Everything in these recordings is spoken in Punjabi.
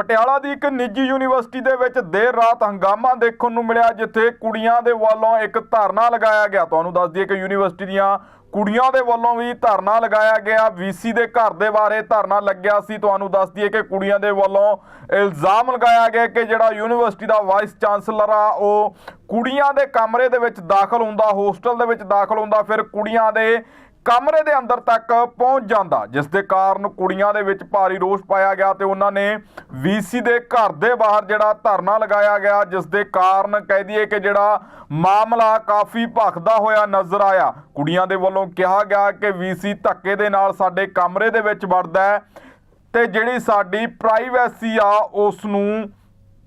ਪਟਿਆਲਾ ਦੀ ਇੱਕ ਨਿੱਜੀ ਯੂਨੀਵਰਸਿਟੀ ਦੇ ਵਿੱਚ ਦੇਰ ਰਾਤ ਹੰਗਾਮਾ ਦੇਖਣ ਨੂੰ ਮਿਲਿਆ, ਜਿੱਥੇ ਕੁੜੀਆਂ ਦੇ ਵੱਲੋਂ ਇੱਕ ਧਰਨਾ ਲਗਾਇਆ ਗਿਆ। ਤੁਹਾਨੂੰ ਦੱਸ ਦਈਏ ਕਿ ਯੂਨੀਵਰਸਿਟੀ ਦੀਆਂ ਕੁੜੀਆਂ ਦੇ ਵੱਲੋਂ ਵੀ ਧਰਨਾ ਲਗਾਇਆ ਗਿਆ। ਵੀਸੀ ਦੇ ਘਰ ਦੇ ਬਾਰੇ ਧਰਨਾ ਲੱਗਿਆ ਸੀ। ਤੁਹਾਨੂੰ ਦੱਸ ਦਈਏ ਕਿ ਕੁੜੀਆਂ ਦੇ ਵੱਲੋਂ ਇਲਜ਼ਾਮ ਲਗਾਇਆ ਗਿਆ ਕਿ ਜਿਹੜਾ ਯੂਨੀਵਰਸਿਟੀ ਦਾ ਵਾਈਸ ਚਾਂਸਲਰ ਆ, ਉਹ ਕੁੜੀਆਂ ਦੇ ਕਮਰੇ ਦੇ ਵਿੱਚ ਦਾਖਲ ਹੁੰਦਾ, ਹੋਸਟਲ ਦੇ ਵਿੱਚ ਦਾਖਲ ਹੁੰਦਾ। ਫਿਰ ਕੁੜੀਆਂ ਦੇ ਕਮਰੇ ਦੇ ਅੰਦਰ ਤੱਕ ਪਹੁੰਚ ਜਾਂਦਾ, ਜਿਸ ਦੇ ਕਾਰਨ ਕੁੜੀਆਂ ਦੇ ਵਿੱਚ ਭਾਰੀ ਰੋਸ ਪਾਇਆ ਗਿਆ ਤੇ ਉਹਨਾਂ ਨੇ ਵੀਸੀ ਦੇ ਘਰ ਦੇ ਬਾਹਰ ਜਿਹੜਾ ਧਰਨਾ ਲਗਾਇਆ ਗਿਆ, ਜਿਸ ਦੇ ਕਾਰਨ ਕਹਿ ਦਈਏ ਕਿ ਜਿਹੜਾ ਮਾਮਲਾ ਕਾਫੀ ਭਖਦਾ ਹੋਇਆ ਨਜ਼ਰ ਆਇਆ ਕੁੜੀਆਂ ਦੇ ਵੱਲੋਂ ਕਿਹਾ ਗਿਆ ਕਿ ਵੀਸੀ ਧੱਕੇ ਦੇ ਨਾਲ ਸਾਡੇ ਕਮਰੇ ਦੇ ਵਿੱਚ ਵੜਦਾ ਹੈ ਤੇ ਜਿਹੜੀ ਸਾਡੀ ਪ੍ਰਾਈਵੇਸੀ ਆ, ਉਸ ਨੂੰ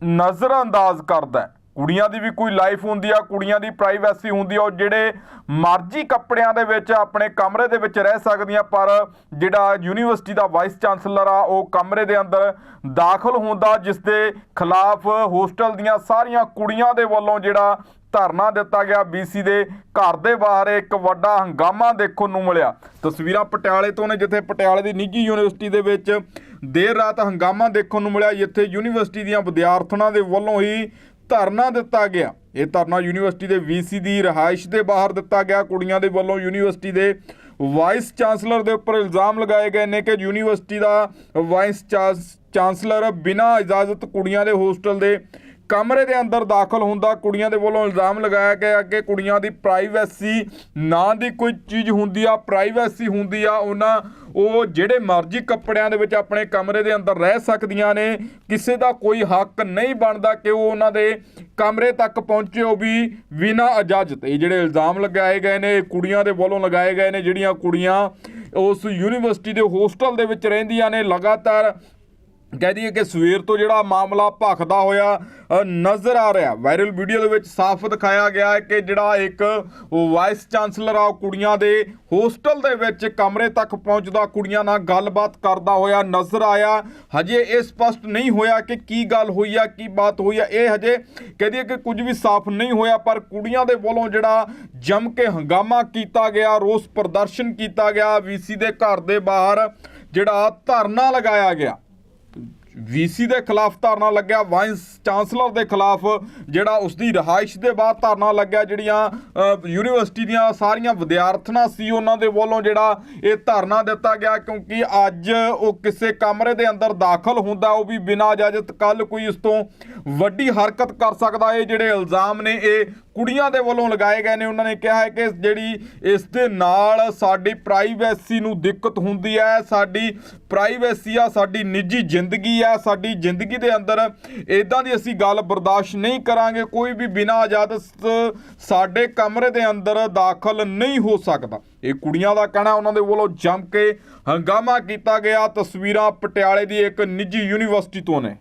ਨਜ਼ਰ ਅੰਦਾਜ਼ ਕਰਦਾ ਹੈ। ਕੁੜੀਆਂ ਦੀ ਵੀ ਕੋਈ ਲਾਈਫ ਹੁੰਦੀ ਆ, ਕੁੜੀਆਂ ਦੀ ਪ੍ਰਾਈਵੇਸੀ ਹੁੰਦੀ ਆ, ਉਹ ਜਿਹੜੇ ਮਰਜ਼ੀ ਕੱਪੜਿਆਂ ਦੇ ਵਿੱਚ ਆਪਣੇ ਕਮਰੇ ਦੇ ਵਿੱਚ ਰਹਿ ਸਕਦੀਆਂ, ਪਰ ਜਿਹੜਾ ਯੂਨੀਵਰਸਿਟੀ ਦਾ ਵਾਈਸ ਚਾਂਸਲਰ ਆ, ਉਹ ਕਮਰੇ ਦੇ ਅੰਦਰ ਦਾਖਲ ਹੁੰਦਾ ਜਿਸ ਦੇ ਖਿਲਾਫ ਹੋਸਟਲ ਦੀਆਂ ਸਾਰੀਆਂ ਕੁੜੀਆਂ ਦੇ ਵੱਲੋਂ ਜਿਹੜਾ ਧਰਨਾ ਦਿੱਤਾ ਗਿਆ ਬੀਸੀ ਦੇ ਘਰ ਦੇ ਬਾਹਰ ਇੱਕ ਵੱਡਾ ਹੰਗਾਮਾ ਦੇਖਣ ਨੂੰ ਮਿਲਿਆ। ਤਸਵੀਰਾਂ ਪਟਿਆਲੇ ਤੋਂ ਨੇ, ਜਿੱਥੇ ਪਟਿਆਲੇ ਦੀ ਨਿੱਜੀ ਯੂਨੀਵਰਸਿਟੀ ਦੇ ਵਿੱਚ ਦੇਰ ਰਾਤ ਹੰਗਾਮਾ ਦੇਖਣ ਨੂੰ ਮਿਲਿਆ, ਜਿੱਥੇ ਯੂਨੀਵਰਸਿਟੀ ਦੀਆਂ ਵਿਦਿਆਰਥਣਾਂ ਦੇ ਵੱਲੋਂ ਹੀ ਧਰਨਾ ਦਿੱਤਾ ਗਿਆ। ਇਹ ਧਰਨਾ ਯੂਨੀਵਰਸਿਟੀ ਦੇ ਵੀਸੀ ਦੀ ਰਿਹਾਇਸ਼ ਦੇ ਬਾਹਰ ਦਿੱਤਾ ਗਿਆ। ਕੁੜੀਆਂ ਦੇ ਵੱਲੋਂ ਯੂਨੀਵਰਸਿਟੀ ਦੇ ਵਾਈਸ ਚਾਂਸਲਰ ਦੇ ਉੱਪਰ ਇਲਜ਼ਾਮ ਲਗਾਏ ਗਏ ਨੇ ਕਿ ਯੂਨੀਵਰਸਿਟੀ ਦਾ ਵਾਈਸ ਚਾਂਸ- ਚਾਂਸਲਰ ਬਿਨਾਂ ਇਜਾਜ਼ਤ ਕੁੜੀਆਂ ਦੇ ਹੋਸਟਲ ਦੇ ਕਮਰੇ ਦੇ ਅੰਦਰ ਦਾਖਲ ਹੁੰਦਾ। ਕੁੜੀਆਂ ਦੇ ਵੱਲੋਂ ਇਲਜ਼ਾਮ ਲਗਾਇਆ ਗਿਆ ਕਿ ਕੁੜੀਆਂ ਦੀ ਪ੍ਰਾਈਵੇਸੀ, ਨਾਂ ਦੀ ਕੋਈ ਚੀਜ਼ ਹੁੰਦੀ ਆ, ਪ੍ਰਾਈਵੇਸੀ ਹੁੰਦੀ ਆ, ਉਹਨਾਂ ਉਹ ਜਿਹੜੇ ਮਰਜ਼ੀ ਕੱਪੜਿਆਂ ਦੇ ਵਿੱਚ ਆਪਣੇ ਕਮਰੇ ਦੇ ਅੰਦਰ ਰਹਿ ਸਕਦੀਆਂ ਨੇ, ਕਿਸੇ ਦਾ ਕੋਈ ਹੱਕ ਨਹੀਂ ਬਣਦਾ ਕਿ ਉਹ ਉਹਨਾਂ ਦੇ ਕਮਰੇ ਤੱਕ ਪਹੁੰਚੇ ਉਹ ਵੀ ਬਿਨਾਂ ਇਜਾਜ਼ਤ। ਇਹ ਜਿਹੜੇ ਇਲਜ਼ਾਮ ਲਗਾਏ ਗਏ ਨੇ ਕੁੜੀਆਂ ਦੇ ਵੱਲੋਂ ਲਗਾਏ ਗਏ ਨੇ, ਜਿਹੜੀਆਂ ਕੁੜੀਆਂ ਉਸ ਯੂਨੀਵਰਸਿਟੀ ਦੇ ਹੋਸਟਲ ਦੇ ਵਿੱਚ ਰਹਿੰਦੀਆਂ ਨੇ, ਲਗਾਤਾਰ ਕਹਿ ਦਈਏ ਕਿ ਸਵੇਰ ਤੋਂ ਜਿਹੜਾ ਮਾਮਲਾ ਭਖਦਾ ਹੋਇਆ ਨਜ਼ਰ ਆ ਰਿਹਾ। ਵਾਇਰਲ ਵੀਡੀਓ ਦੇ ਵਿੱਚ ਸਾਫ਼ ਦਿਖਾਇਆ ਗਿਆ ਹੈ ਕਿ ਜਿਹੜਾ ਇੱਕ ਵਾਈਸ ਚਾਂਸਲਰ ਆ, ਉਹ ਕੁੜੀਆਂ ਦੇ ਹੋਸਟਲ ਦੇ ਵਿੱਚ ਕਮਰੇ ਤੱਕ ਪਹੁੰਚਦਾ, ਕੁੜੀਆਂ ਨਾਲ ਗੱਲਬਾਤ ਕਰਦਾ ਹੋਇਆ ਨਜ਼ਰ ਆਇਆ। ਹਜੇ ਇਹ ਸਪਸ਼ਟ ਨਹੀਂ ਹੋਇਆ ਕਿ ਕੀ ਗੱਲ ਹੋਈ ਆ, ਕੀ ਬਾਤ ਹੋਈ ਆ। ਇਹ ਹਜੇ ਕਹਿ ਦਈਏ ਕਿ ਕੁਝ ਵੀ ਸਾਫ਼ ਨਹੀਂ ਹੋਇਆ, ਪਰ ਕੁੜੀਆਂ ਦੇ ਵੱਲੋਂ ਜਿਹੜਾ ਜੰਮ ਕੇ ਹੰਗਾਮਾ ਕੀਤਾ ਗਿਆ, ਰੋਸ ਪ੍ਰਦਰਸ਼ਨ ਕੀਤਾ ਗਿਆ। ਵੀਸੀ ਦੇ ਘਰ ਦੇ ਬਾਹਰ ਜਿਹੜਾ ਧਰਨਾ ਲਗਾਇਆ ਗਿਆ। ਵੀਸੀ ਦੇ ਖਿਲਾਫ ਧਰਨਾ ਲੱਗਿਆ ਵਾਈਸ ਚਾਂਸਲਰ ਦੇ ਖਿਲਾਫ ਜਿਹੜਾ ਉਸ ਦੀ ਰਿਹਾਇਸ਼ ਦੇ ਬਾਅਦ ਧਰਨਾ ਲੱਗਿਆ, ਜਿਹੜੀਆਂ ਯੂਨੀਵਰਸਿਟੀ ਦੀਆਂ ਸਾਰੀਆਂ ਵਿਦਿਆਰਥਣਾਂ ਸੀ, ਉਹਨਾਂ ਦੇ ਵੱਲੋਂ ਜਿਹੜਾ ਇਹ ਧਰਨਾ ਦਿੱਤਾ ਗਿਆ, ਕਿਉਂਕਿ ਅੱਜ ਉਹ ਕਿਸੇ ਕਮਰੇ ਦੇ ਅੰਦਰ ਦਾਖਲ ਹੁੰਦਾ, ਉਹ ਵੀ ਬਿਨਾਂ ਇਜਾਜ਼ਤ ਕੱਲ ਕੋਈ ਇਸ ਤੋਂ ਵੱਡੀ ਹਰਕਤ ਕਰ ਸਕਦਾ, ਇਹ ਜਿਹੜੇ ਇਲਜ਼ਾਮ ਨੇ, ਇਹ ਕੁੜੀਆਂ ਦੇ ਵੱਲੋਂ ਲਗਾਏ ਗਏ ਨੇ। ਉਹਨਾਂ ਨੇ ਕਿਹਾ ਹੈ ਕਿ ਜਿਹੜੀ ਇਸ ਦੇ ਨਾਲ ਸਾਡੀ ਪ੍ਰਾਈਵੇਸੀ ਨੂੰ ਦਿੱਕਤ ਹੁੰਦੀ ਹੈ, ਸਾਡੀ ਪ੍ਰਾਈਵੇਸੀ ਆ, ਸਾਡੀ ਨਿੱਜੀ ਜ਼ਿੰਦਗੀ ਆ, ਸਾਡੀ ਜ਼ਿੰਦਗੀ ਦੇ ਅੰਦਰ ਇਦਾਂ ਦੀ ਅਸੀਂ ਗੱਲ ਬਰਦਾਸ਼ਤ ਨਹੀਂ ਕਰਾਂਗੇ। ਕੋਈ ਵੀ ਬਿਨਾਂ ਇਜਾਜ਼ਤ ਸਾਡੇ ਕਮਰੇ ਦੇ ਅੰਦਰ ਦਾਖਲ ਨਹੀਂ ਹੋ ਸਕਦਾ। ਇਹ ਕੁੜੀਆਂ ਦਾ ਕਹਿਣਾ, ਉਹਨਾਂ ਦੇ ਵੱਲੋਂ ਜੰਮ ਕੇ ਹੰਗਾਮਾ ਕੀਤਾ ਗਿਆ। ਤਸਵੀਰਾਂ ਪਟਿਆਲੇ ਦੀ ਇੱਕ ਨਿੱਜੀ ਯੂਨੀਵਰਸਿਟੀ ਤੋਂ ਨੇ।